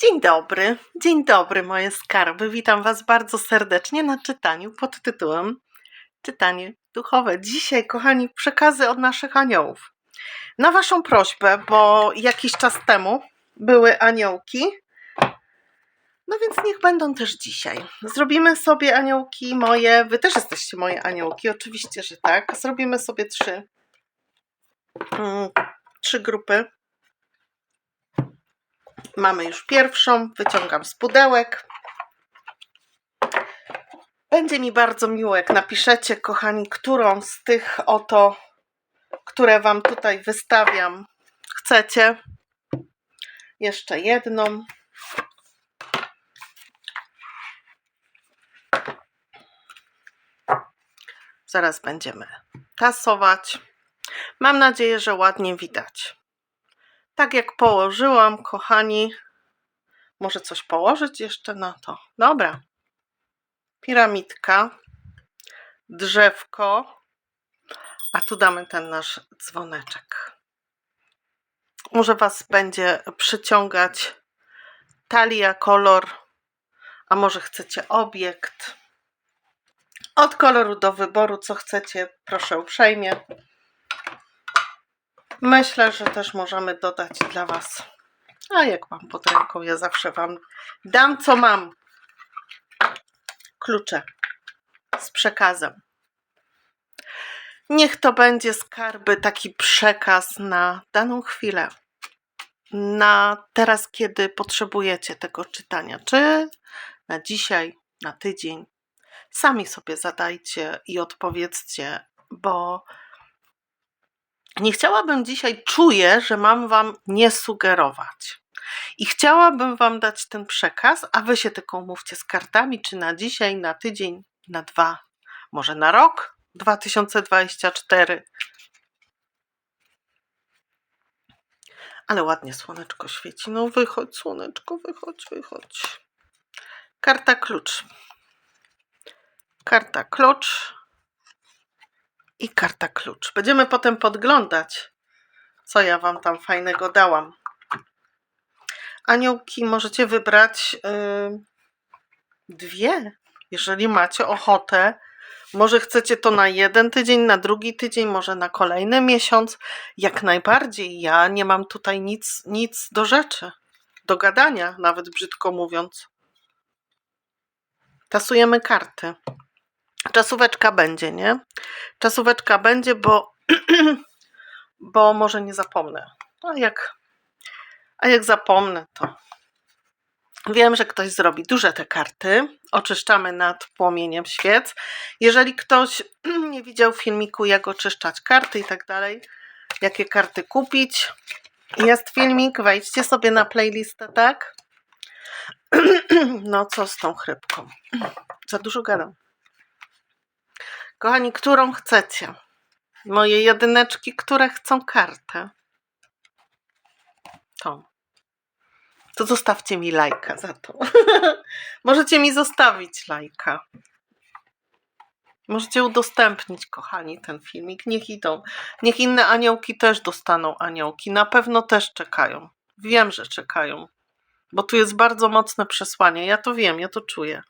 Dzień dobry, dzień dobry moje skarby. Witam Was bardzo serdecznie na czytaniu pod tytułem Czytanie duchowe. Dzisiaj, kochani, przekazy od naszych aniołów. Na Waszą prośbę, bo jakiś czas temu były aniołki, no więc niech będą też dzisiaj. Zrobimy sobie aniołki moje. Wy też jesteście moje aniołki, oczywiście, że tak. Zrobimy sobie trzy, mm, trzy grupy. Mamy już pierwszą, wyciągam z pudełek. Będzie mi bardzo miło, jak napiszecie, kochani, którą z tych oto, które Wam tutaj wystawiam, chcecie. Jeszcze jedną. Zaraz będziemy tasować. Mam nadzieję, że ładnie widać. Tak jak położyłam, kochani, może coś położyć jeszcze na to. Dobra. Piramidka, drzewko, a tu damy ten nasz dzwoneczek. Może Was będzie przyciągać talia, kolor, a może chcecie obiekt. Od koloru do wyboru, co chcecie, proszę uprzejmie. Myślę, że też możemy dodać dla Was. A jak mam pod ręką, ja zawsze Wam dam, co mam. Klucze z przekazem. Niech to będzie skarby, taki przekaz na daną chwilę. Na teraz, kiedy potrzebujecie tego czytania, czy na dzisiaj, na tydzień. Sami sobie zadajcie i odpowiedzcie, bo nie chciałabym dzisiaj, czuję, że mam Wam nie sugerować. I chciałabym Wam dać ten przekaz, a Wy się tylko umówcie z kartami, czy na dzisiaj, na tydzień, na dwa, może na rok 2024. Ale ładnie słoneczko świeci. No wychodź, słoneczko, wychodź, wychodź. Karta klucz. Karta klucz i karta klucz. Będziemy potem podglądać, co ja Wam tam fajnego dałam. Aniołki możecie wybrać yy, dwie, jeżeli macie ochotę. Może chcecie to na jeden tydzień, na drugi tydzień, może na kolejny miesiąc. Jak najbardziej. Ja nie mam tutaj nic, nic do rzeczy, do gadania, nawet brzydko mówiąc. Tasujemy karty. Czasóweczka będzie, nie? Czasóweczka będzie, bo, bo może nie zapomnę. A jak, a jak zapomnę, to wiem, że ktoś zrobi duże te karty. Oczyszczamy nad płomieniem świec. Jeżeli ktoś nie widział filmiku, jak oczyszczać karty i tak dalej, jakie karty kupić, jest filmik, wejdźcie sobie na playlistę, tak? No co z tą chrypką? Za dużo gadam. Kochani, którą chcecie? Moje jedyneczki, które chcą kartę. Tą. To zostawcie mi lajka za to. Możecie mi zostawić lajka. Możecie udostępnić, kochani, ten filmik. Niech idą. Niech inne aniołki też dostaną aniołki. Na pewno też czekają. Wiem, że czekają. Bo tu jest bardzo mocne przesłanie. Ja to wiem, ja to czuję.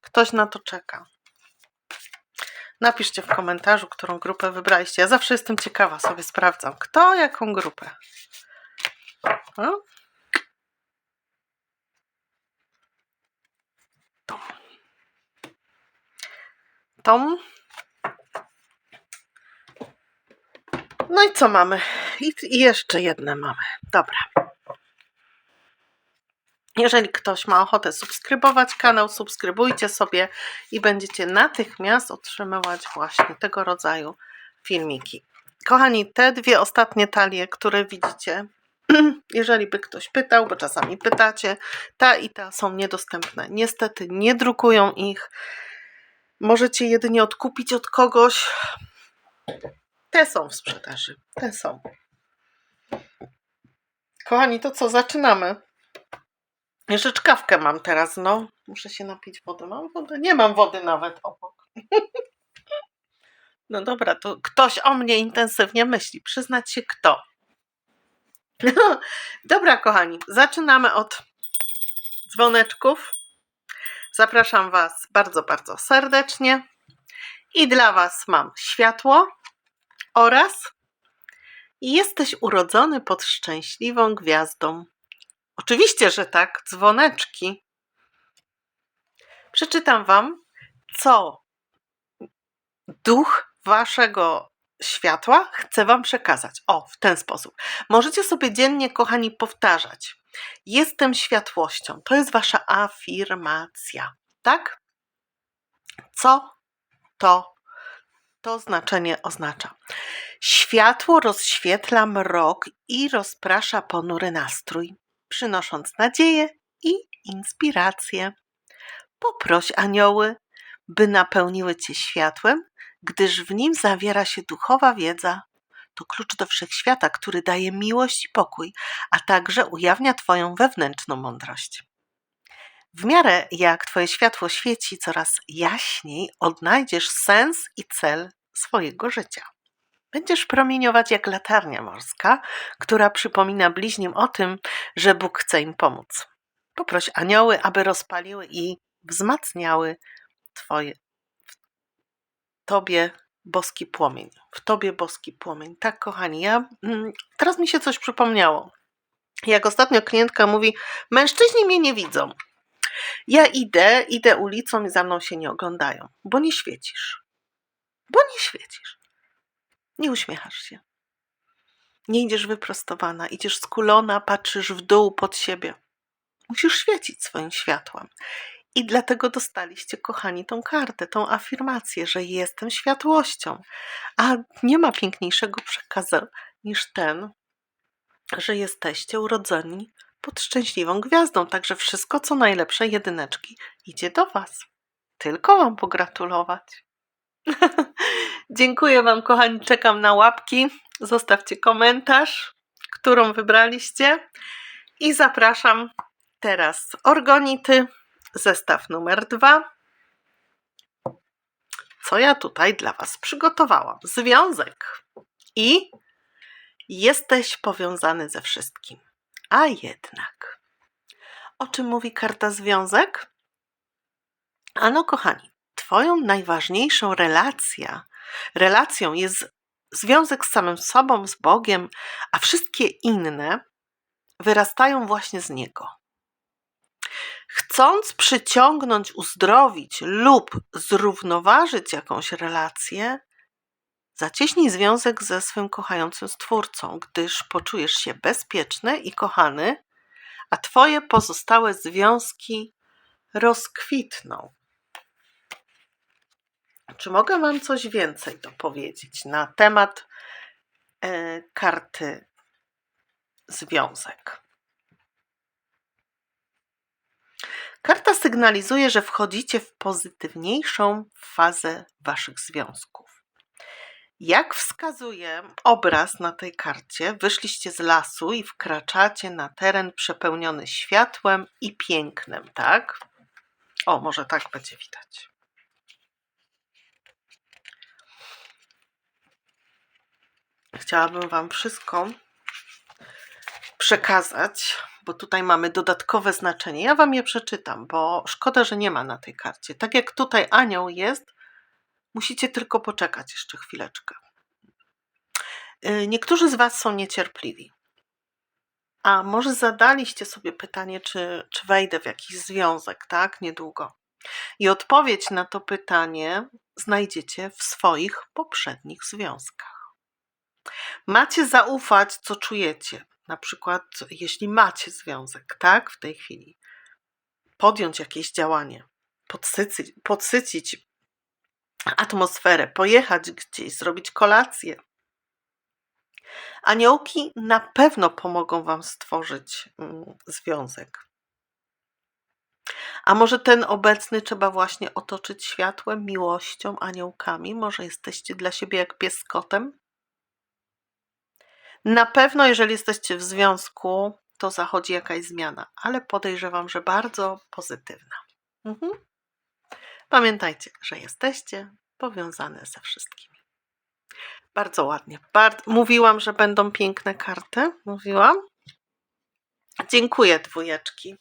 Ktoś na to czeka. Napiszcie w komentarzu, którą grupę wybraliście. Ja zawsze jestem ciekawa, sobie sprawdzam, kto jaką grupę. No. Tom. Tom. No i co mamy? I, I jeszcze jedne mamy. Dobra. Jeżeli ktoś ma ochotę subskrybować kanał, subskrybujcie sobie i będziecie natychmiast otrzymywać właśnie tego rodzaju filmiki. Kochani, te dwie ostatnie talie, które widzicie, jeżeli by ktoś pytał, bo czasami pytacie, ta i ta są niedostępne. Niestety nie drukują ich. Możecie jedynie odkupić od kogoś. Te są w sprzedaży. Te są. Kochani, to co? Zaczynamy. Jeszcze czkawkę mam teraz, no. Muszę się napić wody. Mam wodę? Nie mam wody nawet obok. No dobra, to ktoś o mnie intensywnie myśli. Przyznać się kto. Dobra, kochani, zaczynamy od dzwoneczków. Zapraszam Was bardzo, bardzo serdecznie. I dla Was mam światło oraz jesteś urodzony pod szczęśliwą gwiazdą. Oczywiście, że tak, dzwoneczki. Przeczytam Wam, co duch Waszego światła chce Wam przekazać. O, w ten sposób. Możecie sobie dziennie, kochani, powtarzać. Jestem światłością. To jest Wasza afirmacja, tak? Co to to znaczenie oznacza? Światło rozświetla mrok i rozprasza ponury nastrój, przynosząc nadzieję i inspirację. Poproś anioły, by napełniły cię światłem, gdyż w nim zawiera się duchowa wiedza. To klucz do wszechświata, który daje miłość i pokój, a także ujawnia Twoją wewnętrzną mądrość. W miarę jak Twoje światło świeci coraz jaśniej, odnajdziesz sens i cel swojego życia. Będziesz promieniować jak latarnia morska, która przypomina bliźnim o tym, że Bóg chce im pomóc. Poproś anioły, aby rozpaliły i wzmacniały Twoje, w Tobie boski płomień. W Tobie boski płomień. Tak, kochani, ja mm, teraz mi się coś przypomniało. Jak ostatnio klientka mówi, mężczyźni mnie nie widzą. Ja idę, idę ulicą i za mną się nie oglądają, bo nie świecisz. Bo nie świecisz. Nie uśmiechasz się. Nie idziesz wyprostowana, idziesz skulona, patrzysz w dół pod siebie. Musisz świecić swoim światłem. I dlatego dostaliście, kochani, tą kartę, tą afirmację, że jestem światłością. A nie ma piękniejszego przekazu niż ten, że jesteście urodzeni pod szczęśliwą gwiazdą. Także wszystko, co najlepsze, jedyneczki, idzie do Was. Tylko Wam pogratulować. Dziękuję Wam, kochani. Czekam na łapki. Zostawcie komentarz, którą wybraliście. I zapraszam teraz orgonity, zestaw numer dwa. Co ja tutaj dla Was przygotowałam? Związek. I jesteś powiązany ze wszystkim. A jednak. O czym mówi karta związek? Ano, kochani, Twoją najważniejszą relacja, relacją jest związek z samym sobą, z Bogiem, a wszystkie inne wyrastają właśnie z Niego. Chcąc przyciągnąć, uzdrowić lub zrównoważyć jakąś relację, zacieśnij związek ze swym kochającym Stwórcą, gdyż poczujesz się bezpieczny i kochany, a Twoje pozostałe związki rozkwitną. Czy mogę Wam coś więcej dopowiedzieć na temat e, karty związek? Karta sygnalizuje, że wchodzicie w pozytywniejszą fazę Waszych związków. Jak wskazuje obraz na tej karcie, wyszliście z lasu i wkraczacie na teren przepełniony światłem i pięknem, tak? O, może tak będzie widać. Chciałabym Wam wszystko przekazać, bo tutaj mamy dodatkowe znaczenie. Ja Wam je przeczytam, bo szkoda, że nie ma na tej karcie. Tak jak tutaj anioł jest, musicie tylko poczekać jeszcze chwileczkę. Y, Niektórzy z Was są niecierpliwi. A może zadaliście sobie pytanie, czy, czy wejdę w jakiś związek, tak? Niedługo. I odpowiedź na to pytanie znajdziecie w swoich poprzednich związkach. Macie zaufać, co czujecie. Na przykład, jeśli macie związek, tak, w tej chwili, podjąć jakieś działanie, podsycić, podsycić atmosferę, pojechać gdzieś, zrobić kolację. Aniołki na pewno pomogą Wam stworzyć mm, związek. A może ten obecny trzeba właśnie otoczyć światłem, miłością, aniołkami? Może jesteście dla siebie jak pies kotem? Na pewno, jeżeli jesteście w związku, to zachodzi jakaś zmiana, ale podejrzewam, że bardzo pozytywna. Mhm. Pamiętajcie, że jesteście powiązane ze wszystkimi. Bardzo ładnie. Bar- Mówiłam, że będą piękne karty. Mówiłam. Dziękuję, dwójeczki.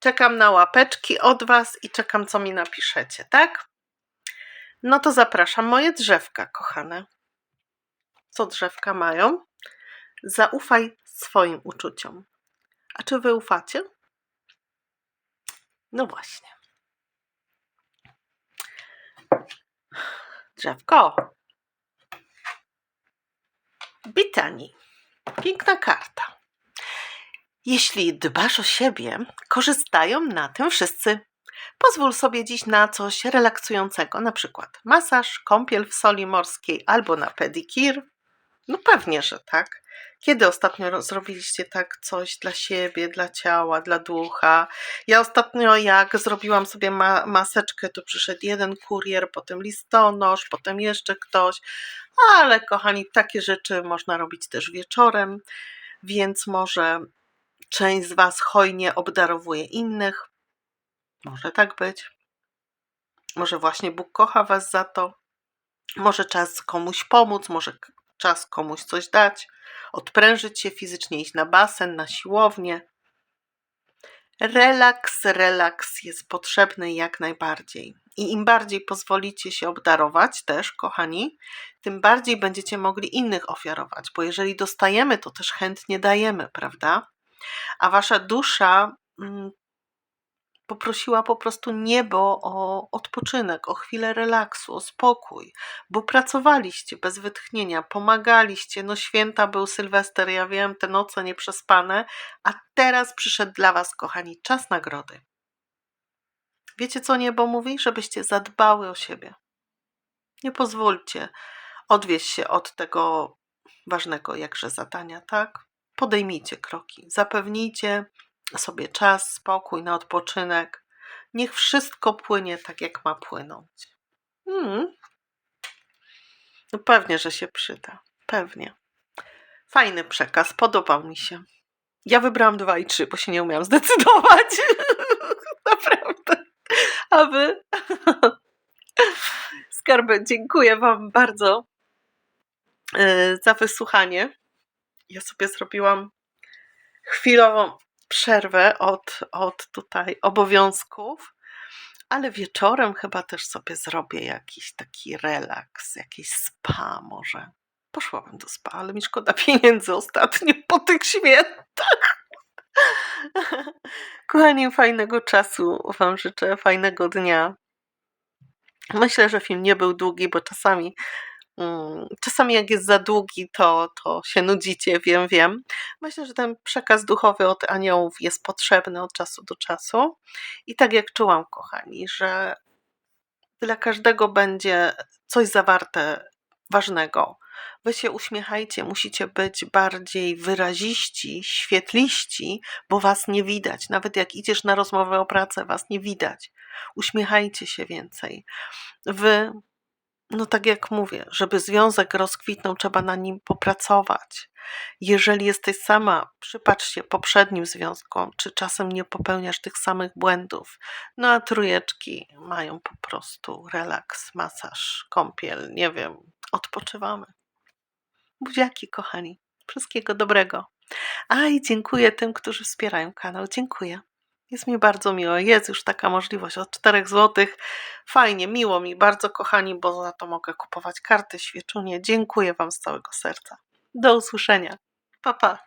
Czekam na łapeczki od Was i czekam, co mi napiszecie, tak? No to zapraszam moje drzewka, kochane. Co drzewka mają? Zaufaj swoim uczuciom. A czy wy ufacie? No właśnie. Drzewko. Bitani. Piękna karta. Jeśli dbasz o siebie, korzystają na tym wszyscy. Pozwól sobie dziś na coś relaksującego, na przykład masaż, kąpiel w soli morskiej albo na pedikir. No pewnie, że tak. Kiedy ostatnio ro- zrobiliście tak coś dla siebie, dla ciała, dla ducha? Ja ostatnio, jak zrobiłam sobie ma- maseczkę, to przyszedł jeden kurier, potem listonosz, potem jeszcze ktoś. Ale kochani, takie rzeczy można robić też wieczorem, więc może część z Was hojnie obdarowuje innych. Może tak być. Może właśnie Bóg kocha Was za to. Może czas komuś pomóc, może czas komuś coś dać, odprężyć się fizycznie, iść na basen, na siłownię. Relaks, relaks jest potrzebny jak najbardziej. I im bardziej pozwolicie się obdarować też, kochani, tym bardziej będziecie mogli innych ofiarować, bo jeżeli dostajemy, to też chętnie dajemy, prawda? A wasza dusza mm, poprosiła po prostu niebo o odpoczynek, o chwilę relaksu, o spokój, bo pracowaliście bez wytchnienia, pomagaliście. No święta był Sylwester, ja wiem, te noce nieprzespane, a teraz przyszedł dla was, kochani, czas nagrody. Wiecie, co niebo mówi? Żebyście zadbały o siebie. Nie pozwólcie odwieźć się od tego ważnego jakże zadania, tak? Podejmijcie kroki, zapewnijcie sobie czas, spokój na odpoczynek. Niech wszystko płynie tak, jak ma płynąć. Mm. No pewnie, że się przyda. Pewnie. Fajny przekaz, podobał mi się. Ja wybrałam dwa i trzy, bo się nie umiałam zdecydować. Naprawdę. A wy? Skarby, dziękuję Wam bardzo e, za wysłuchanie. Ja sobie zrobiłam chwilową przerwę od, od tutaj obowiązków, ale wieczorem chyba też sobie zrobię jakiś taki relaks, jakieś spa może. Poszłabym do spa, ale mi szkoda pieniędzy ostatnio po tych świętach. Kochani, fajnego czasu Wam życzę, fajnego dnia. Myślę, że film nie był długi, bo czasami, czasami jak jest za długi, to, to się nudzicie, wiem, wiem. Myślę, że ten przekaz duchowy od aniołów jest potrzebny od czasu do czasu. I tak jak czułam, kochani, że dla każdego będzie coś zawarte ważnego. Wy się uśmiechajcie, musicie być bardziej wyraziści, świetliści, bo was nie widać. Nawet jak idziesz na rozmowę o pracę, was nie widać. Uśmiechajcie się więcej. Wy, no tak jak mówię, żeby związek rozkwitnął, trzeba na nim popracować. Jeżeli jesteś sama, przypatrz się poprzednim związkom, czy czasem nie popełniasz tych samych błędów. No a trójeczki mają po prostu relaks, masaż, kąpiel, nie wiem, odpoczywamy. Buziaki, kochani. Wszystkiego dobrego. A i dziękuję tym, którzy wspierają kanał. Dziękuję. Jest mi bardzo miło. Jest już taka możliwość od 4 zł. Fajnie, miło mi, bardzo kochani, bo za to mogę kupować karty, świeczunie. Dziękuję Wam z całego serca. Do usłyszenia. Pa, pa.